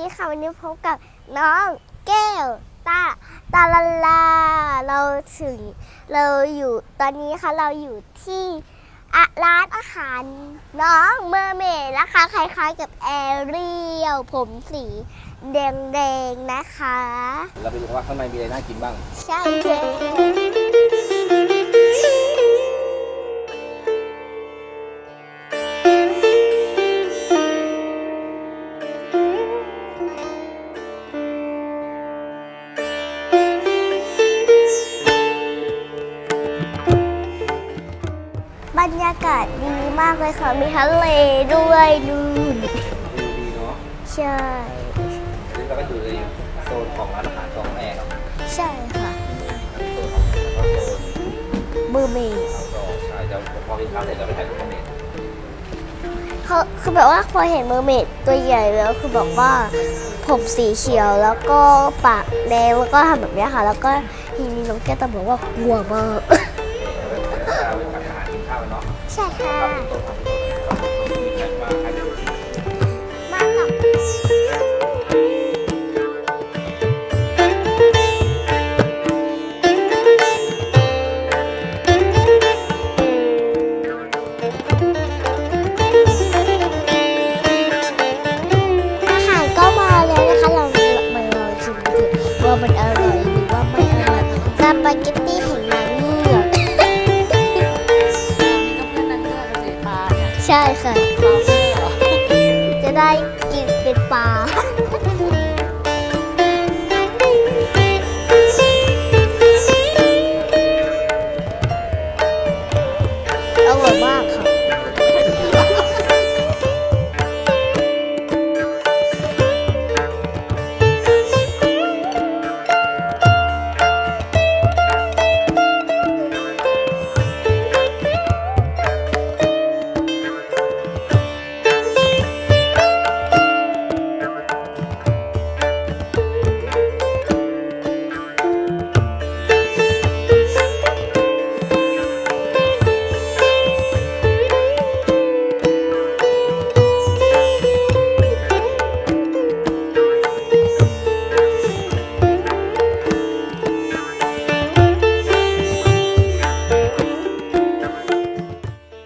ดีค่ะวันนี้พบกับน้องแก้วตาตาลาลา เราถึงเราอยู่ตอนนี้ค่ะเราอยู่ที่อะร้านอาหารน้องเมอร์เมดนะคะคล้ายๆกับแอเรียลผมสีแดงๆนะคะ เราไปดูว่าข้างในมีอะไรน่ากินบ้าง ใช่ รรยากาศดีมากเลยค่ะ มีทะเลด้วยนู่นดูดีเนาะใช่ซึ่เราก็อยู่ในโซนของร้านอาหารของแอร์เนาะใช่ค่ะมีทั้งโซนของแล้วก็โซนเบอร์เมดเอาดอกใช่เดี๋ยวพอกินข้าวเสร็จเราไปถ่ายรูปกันเองเขาคือแบบว่าพอเห็นเมอร์เมดตัวใหญ่แล้วคือแบบว่าผมสีเขียวแล้วก็ปากแดงแล้วก็ทำแบบเนี้ยค่ะ แล้วก็ทีนี้น้องแก้วตาบอกว่ากลัวมากเราไปตักอาหารกินข้าวกัน เนาะใช่ค่ะข้าวเป็นโต๊ะครับมีใครมาใครจะดูมากับอาหารก็มาแล้วนะคะเรามาลองชิมดูว่ามัน ใช่ค่ะ จะได้กินเป็นปลา